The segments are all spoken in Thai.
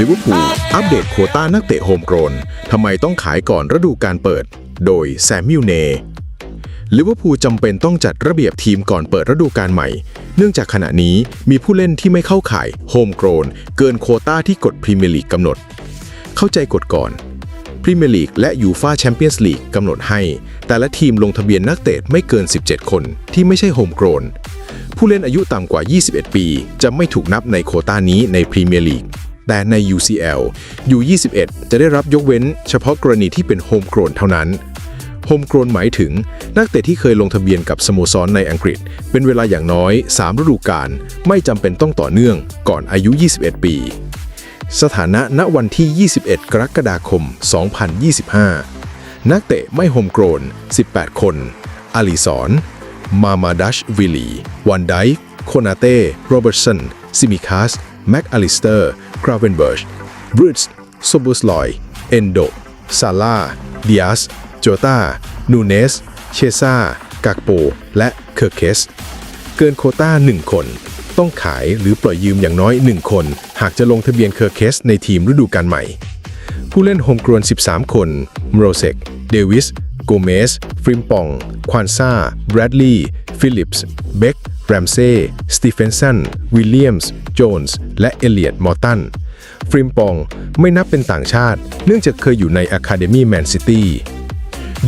ลิเวอร์พูลอัปเดตโคต้านักเตะโฮมโกรนทำไมต้องขายก่อนฤดูการเปิด โดยแซมมิลเนลิเวอร์พูลจำเป็นต้องจัดระเบียบทีมก่อนเปิดฤดูกาลใหม่ เนื่องจากขณะนี้มีผู้เล่นที่ไม่เข้าข่ายโฮมโกรนเกินโคต้าที่กฎพรีเมียร์ลีกกำหนด เข้าใจกฎก่อนพรีเมียร์ลีกและยูฟาแชมเปี้ยนส์ลีกกำหนดให้ แต่ละทีมลงทะเบียนนักเตะไม่เกิน 17 คนที่ไม่ใช่โฮมโกรนผู้เล่นอายุต่ำกว่า 21 ปี จะไม่ถูกนับในโคต้านี้ในพรีเมียร์ลีก แต่ใน UCL U21 จะได้รับยกเว้นเฉพาะกรณีที่เป็นโฮมโกรนเท่านั้นโฮมโกรนหมายถึงนักเตะที่เคยลงทะเบียนกับสโมสรในอังกฤษ เป็นเวลาอย่างน้อย 3 ฤดูกาลไม่จำเป็นต้องต่อเนื่องก่อนอายุ 21 ปี สถานะณวันที่ 21 กรกฎาคม 2025 นักเตะไม่โฮมโกรน 18 คนอาลีสอนมามาดัชวิลีวันไดค์โคนาเต้โรเบิร์ตสันซิมิคัส แม็กอลิสเตอร์กราเวนเบิร์ชบรูซโซบูสลอย เอนโด ซาร่าดิอาสโจตานูเนส เชซากากโป และเคอร์เคส เกินโคต้า 1 คน ต้องขายหรือปล่อยยืมอย่างน้อย 1 คน หากจะลงทะเบียนเคอร์เคสในทีมฤดูกาลใหม่ ผู้เล่นโฮมกรวน 13 คนมโรเซก เดวิส โกเมส ฟริมปอง ควานซาแบรดลีย์ ฟิลิปส์ เบค แรมเซ่ สตีเฟนสัน วิลเลียมส์ โจนส์ และเอเลียดมอร์ตัน ฟริมปองไม่นับเป็นต่างชาติ เนื่องจากเคยอยู่ในอะคาเดมี่แมนซิตี้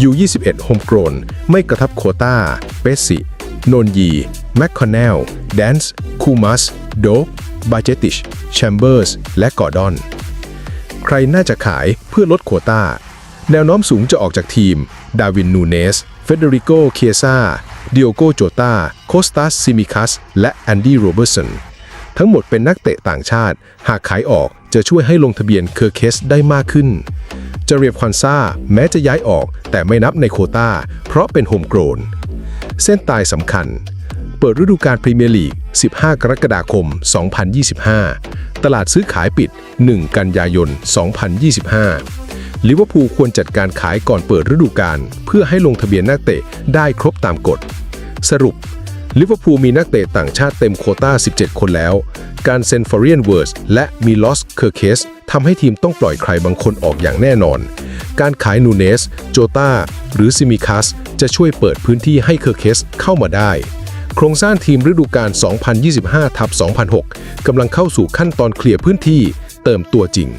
U21 โฮมโกรนไม่กระทับโคตาเปสซิโนนยี แมคคอนเนล แดนส์คูมัส โดกบาเจติช แชมเบอร์ส และกอร์ดอน ใครน่าจะขายเพื่อลดโคตา แนวโน้มสูงจะออกจากทีม ดาวิน นูเนส เฟเดริโก เคียซาเดิโอโกโจตาโคสตัสซิมิคัส และแอนดี้ โรเบอร์สัน ทั้งหมดเป็นนักเตะต่างชาติ หากขายออกจะช่วยให้ลงทะเบียนเคอร์เคสได้มากขึ้น จะเรียบควันซ่าแม้จะย้ายออก แต่ไม่นับในโคตาเพราะเป็นโฮมโกรน เส้นตายสำคัญ เปิดฤดูกาลพรีเมียร์ลีก 15 กรกฎาคม 2025 ตลาดซื้อขายปิด 1 กันยายน 2025 ลิเวอร์พูลควรจัดการขายก่อนเปิดฤดูกาลเพื่อให้ลงทะเบียนนักเตะได้ครบตามกฎ สรุปลิเวอร์พูลมีนักเตะต่างชาติเต็มโคต้า 17 คนแล้ว การเซ็นฟอร์เรียนเวิร์สและมีลอสเคอร์เคสทำให้ทีมต้องปล่อยใครบางคนออกอย่างแน่นอน การขายนูเนส โจตาหรือซิมิคัส จะช่วยเปิดพื้นที่ให้เคอร์เคสเข้ามาได้ โครงสร้างทีมฤดูกาล 2025ทับ2006กำลังเข้าสู่ขั้นตอนเคลียร์พื้นที่เติมตัวจริง